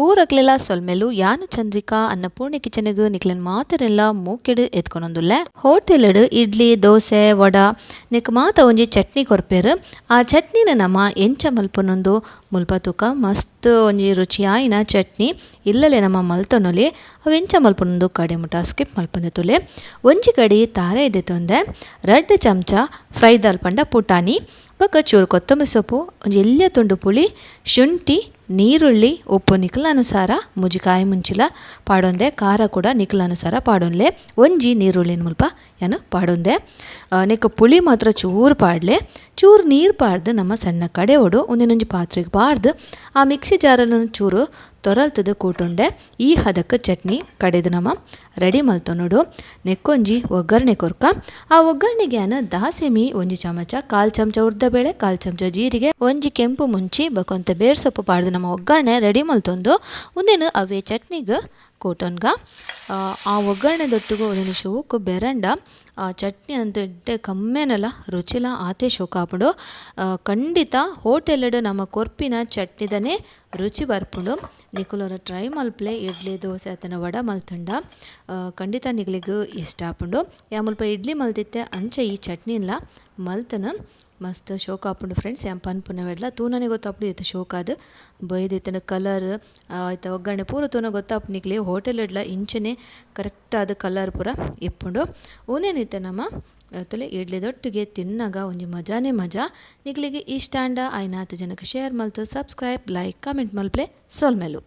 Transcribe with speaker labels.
Speaker 1: ಪೂರಕ್ಲೆಲ ಸೊಲ್ಮೆಲು ಯಾನು ಚಂದ್ರಿಕಾ ಅನ್ನಪೂರ್ಣ ಕಿಚನ್ಗ್ ನಿಕ್ಲೆನ್ ಮಾತೆರೆಲ್ಲ ಮೂಕೆಡ್ ಎತ್ಕೊನೊಂದುಲ್ಲೆ ಹೋಟೆಲ್ಡ್ ಇಡ್ಲಿ, ದೋಸೆ, ವಡ, ನಿಕ್ ಮಾತ ಒಂಜಿ ಚಟ್ನಿ ಕೊರ್ಪೆರ್. ಆ ಚಟ್ನಿನ ನಮ ಎಂಚ ಮಲ್ಪನೊಂದು ಮುಲ್ಪ ತೂಕ ಮಸ್ತ್ ಒಂಜಿ ರುಚಿಯಾಯಿನ ಚಟ್ನಿ. ಇಲ್ಲಲೆ ನಮ ಮಲ್ತೊನೊಲಿ ಅವೆಂಚ ಮಲ್ಪನೊಂದು ಕಡೆ ಮುಟ ಸ್ಕಿಪ್ ಮಲ್ಪಂದ ತುಲೆ ಒಂಜಿ ಕಡಿ ತಾರೆ ಇದೆ ತೊಂದೆ ರಡ್ಡ್ ಚಮಚ ಫ್ರೈ ದಲ್ಪಂಡ ಪುಟಾಣಿ. ಬೊಕ ಚೂರು ಕೊತ್ತಂಬರಿ ಸೊಪ್ಪು, ಒಂಜಿ ಎಲ್ಯ ತುಂಡು ಪುಳಿ, ಶುಂಠಿ ನೀರುಳ್ಳಿ ಉಪ್ಪು ನಿಕಲ್ ಅನುಸಾರ ಮುಜಿ ಕಾಯಿ ಮುಂಚಿಲ ಪಾಡೊಂದೆ, ಖಾರ ಕೂಡ ನಿಕಲ್ ಅನುಸಾರ ಪಾಡೊನ್ಲೆ ಒಂಜಿ ನೀರುಳ್ಳಿನ ಮುಲ್ಪ ಏನು ಪಾಡೊಂದೆ. ನೆಕ್ಕ ಪುಳಿ ಮಾತ್ರ ಚೂರು ಪಾಡ್ಲೆ, ಚೂರು ನೀರು ಪಾಡ್ದು ನಮ್ಮ ಸಣ್ಣ ಕಡೆ ಒಡು ಒಂದಿನೊಂಜಿ ಪಾತ್ರೆಗೆ ಪಾಡ್ದು, ಆ ಮಿಕ್ಸಿ ಜಾರನ್ನು ಚೂರು ತೊರಲ್ತದ್ ಕೂಟುಂಡೆ ಈ ಹದಕ್ಕೆ ಚಟ್ನಿ ಕಡೆದು ನಮ್ಮ ರೆಡಿ ಮಲ್ತೊನುಡು ನೆಕ್ಕೊಂಜಿ ಒಗ್ಗರಣೆ ಕೊರ್ಕ. ಆ ಒಗ್ಗರಣೆಗೆ ಅನ್ನ ದಾಸೆಮಿ ಒಂಜಿ ಚಮಚ, ಕಾಲ್ ಚಮಚ ಉರ್ದಬೇಳೆ ಕಾಲ್ ಚಮಚ ಜೀರಿಗೆ, ಒಂಜಿ ಕೆಂಪು ಮುಂಚಿ ಬಕೊಂತ ಬೇರ್ ಸೊಪ್ಪು ಪಾಡ್ದ ನಮ್ಮ ಒಗ್ಗರಣೆ ರೆಡಿ ಮಲ್ತೊಂದು. ಉಂದೆನ್ ಅವೇ ಚಟ್ನಿಗೆ ಕೂಟೊನ್ಗ ಆ ಒಗ್ಗರಣೆ ದೊಟ್ಟಿಗೂ ಒಂದಿನ ಶೋಕು, ಬೆರಂಡ ಆ, ಚಟ್ನಿ ಅಂತೂ ಎಡ್ಡೆ ಕಮ್ಮೆನಲ್ಲ, ರುಚಿಲ ಆತೆ ಶೋಕ ಆಪುಂಡು ಖಂಡಿತ ಹೋಟೆಲ್ಡ್ ನಮ್ಮ ಕೊರ್ಪಿನ ಚಟ್ನಿದನೇ ರುಚಿ ಬರ್ಪುಂಡು. ನಿಕುಲರ ಟ್ರೈ ಮಲ್ಪಲೆ ಇಡ್ಲಿ, ದೋಸೆ ಅತನ ವಡ ಮಲ್ತುಂಡ ಖಂಡಿತ ನಿಗ್ಲಿಗೂ ಇಷ್ಟ ಆಪುಂಡು ಯಾ ಮುಲ್ಪ ಇಡ್ಲಿ ಮಲ್ತಿತ್ತೆ ಅಂಚೆ ಈ ಚಟ್ನಿಲ್ಲ ಮಲ್ತುನ ಮಸ್ತ್ ಶೋಕ್ ಆಪುಂಡು ಫ್ರೆಂಡ್ಸ್ ಯಾನ್ ಪನ್ಪುನವೆಡ್ಲ ತೂನನೆ ಇತ್ತು ಶೋಕ ಶೋಕಾದ್ ಬೈದ್ ಇತ್ತಿನ ಕಲರ್ ಐತ ಒಗ್ಗರಣೆ ಪೂರ ತೂನ ಗೊತ್ತಾಪುಂಡು ಹೋಟೆಲ್ ಇಡ್ಲ ಇಂಚನೆ ಕರೆಕ್ಟ್ ಆದ ಕಲರ್ ಪೂರ ಇಪ್ಪುಂಡು. ಊನೇನಿತ್ತ ನಮ್ಮ? ನಮ ತುಲೆ ಇಡ್ಲಿದೊಟ್ಟಿಗೆ ತಿನ್ನಗ ಒಂಜಿ ಮಜಾನೇ ಮಜಾ. ನಿಕ್ಲೆಗ್ ಈ ಸ್ಟ್ಯಾಂಡ ಐನಾತ್ ಜನಕ್ಕೆ ಶೇರ್ ಮಲ್ತು. ಸಬ್ಸ್ಕ್ರೈಬ್ ಲೈಕ್ ಕಮೆಂಟ್ ಮಲ್ಪ್ಲೆ. ಸೊಲ್ಮೆಲು.